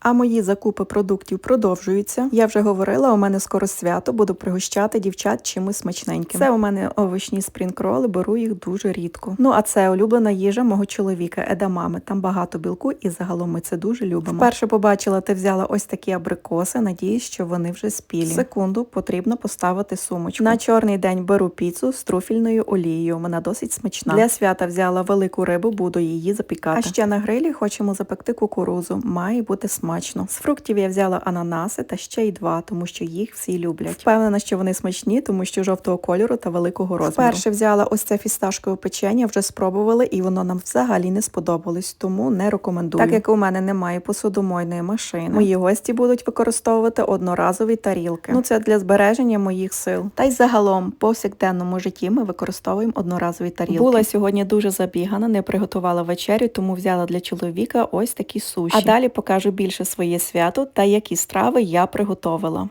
А мої закупи продуктів продовжуються. Я вже говорила, у мене скоро свято, буду пригощати дівчат чимось смачненьким. Це у мене овочні спрінкроли, беру їх дуже рідко. Ну а це улюблена їжа мого чоловіка едамами. Там багато білку, і загалом ми це дуже любимо. Вперше побачила, ти взяла ось такі абрикоси. Надіюсь, що вони вже спілі. Секунду потрібно поставити сумочку. На чорний день беру піцу з труфільною олією. Вона досить смачна. Для свята взяла велику рибу, буду її запікати. А ще на грилі хочемо запекти кукурузу. Має бути смачно. З фруктів я взяла ананаси та ще й два, тому що їх всі люблять. Впевнена, що вони смачні, тому що жовтого кольору та великого розміру. Перше взяла ось це фісташкове печення, вже спробували, і воно нам взагалі не сподобалось, тому не рекомендую. Так як у мене немає посудомойної машини, мої гості будуть використовувати одноразові тарілки. Ну це для збереження моїх сил. Та й загалом, по повсякденному житті ми використовуємо одноразові тарілки. Була сьогодні дуже забігана, не приготувала вечерю, тому взяла для чоловіка ось такі суші. А далі покажу більше своє свято та які страви я приготовила.